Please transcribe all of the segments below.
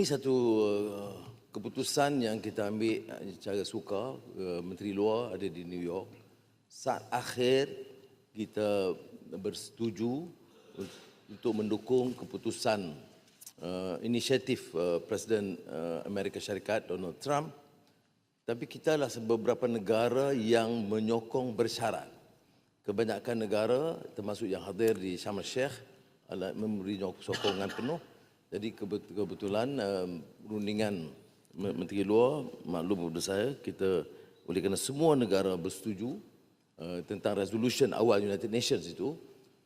Ini satu uh, keputusan yang kita ambil secara suka. Uh, Menteri Luar ada di New York. Saat akhir kita bersetuju untuk mendukung keputusan inisiatif Presiden Amerika Syarikat Donald Trump. Tapi kita adalah beberapa negara yang menyokong bersyarat. Kebanyakan negara termasuk yang hadir di Sharm el-Sheikh adalah memberi sokongan penuh jadi kebetulan um, rundingan Menteri Luar maklum kepada saya kita oleh kerana semua negara bersetuju uh, tentang resolution awal United Nations itu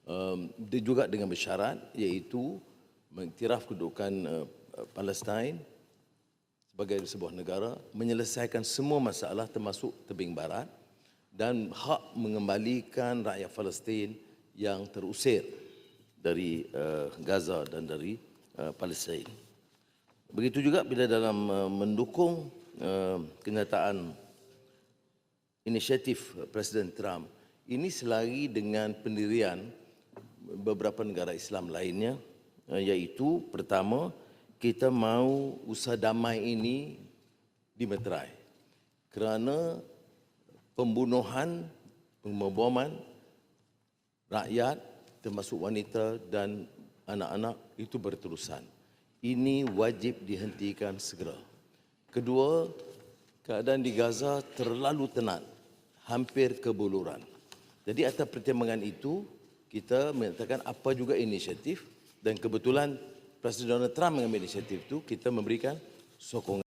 um, dia juga dengan bersyarat iaitu mengiktiraf kedudukan uh, Palestin sebagai sebuah negara menyelesaikan semua masalah termasuk tebing barat dan hak mengembalikan rakyat Palestin yang terusir dari uh, Gaza dan dari uh, Palestin. Begitu juga bila dalam uh, mendukung uh, kenyataan inisiatif Presiden Trump, ini selari dengan pendirian beberapa negara Islam lainnya, iaitu pertama, kita mahu usaha damai ini dimeterai. Kerana pembunuhan, pemboman rakyat termasuk wanita dan anak-anak itu berterusan. Ini wajib dihentikan segera. Kedua, keadaan di Gaza terlalu tenat, hampir kebuluran. Jadi atas pertimbangan itu, kita menyatakan apa juga inisiatif dan kebetulan Presiden Donald Trump mengambil inisiatif itu, kita memberikan sokongan.